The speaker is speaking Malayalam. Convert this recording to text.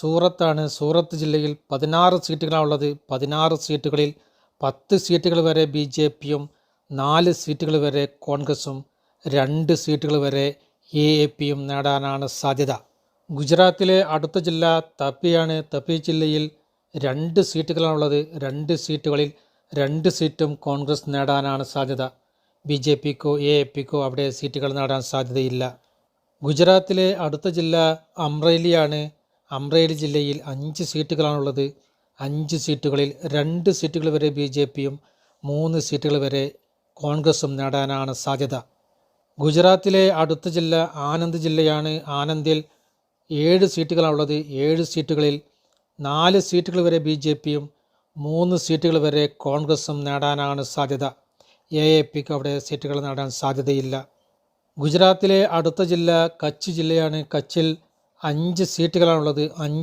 സൂറത്താണ്. സൂറത്ത് ജില്ലയിൽ പതിനാറ് സീറ്റുകളാണുള്ളത് പതിനാറ് സീറ്റുകളിൽ പത്ത് സീറ്റുകൾ വരെ ബി ജെ പിയും നാല് സീറ്റുകൾ വരെ കോൺഗ്രസും രണ്ട് സീറ്റുകൾ വരെ എ എ പിയും നേടാനാണ് സാധ്യത. ഗുജറാത്തിലെ അടുത്ത ജില്ല തപ്പിയാണ്. തപ്പി ജില്ലയിൽ രണ്ട് സീറ്റുകളാണുള്ളത് രണ്ട് സീറ്റുകളിൽ രണ്ട് സീറ്റും കോൺഗ്രസ് നേടാനാണ് സാധ്യത. ബി ജെ പിക്കോ എ എ പിക്കോ അവിടെ സീറ്റുകൾ നേടാൻ സാധ്യതയില്ല. ഗുജറാത്തിലെ അടുത്ത ജില്ല അമ്രേലിയാണ് അമ്രേലി ജില്ലയിൽ അഞ്ച് സീറ്റുകളാണുള്ളത്. അഞ്ച് സീറ്റുകളിൽ രണ്ട് സീറ്റുകൾ വരെ ബി ജെ പിയും മൂന്ന് സീറ്റുകൾ വരെ കോൺഗ്രസും നേടാനാണ് സാധ്യത. ഗുജറാത്തിലെ അടുത്ത ജില്ല ആനന്ദ് ജില്ലയാണ്. ആനന്ദിൽ ഏഴ് സീറ്റുകളാണുള്ളത്. ഏഴ് സീറ്റുകളിൽ നാല് സീറ്റുകൾ വരെ ബി ജെ പിയും മൂന്ന് സീറ്റുകൾ വരെ കോൺഗ്രസും നേടാനാണ് സാധ്യത. എ എ പിക്ക് അവിടെ സീറ്റുകൾ നേടാൻ സാധ്യതയില്ല. ഗുജറാത്തിലെ അടുത്ത ജില്ല കച്ച് ജില്ലയാണ്. കച്ചിൽ അഞ്ച് സീറ്റുകളാണുള്ളത്. അഞ്ച്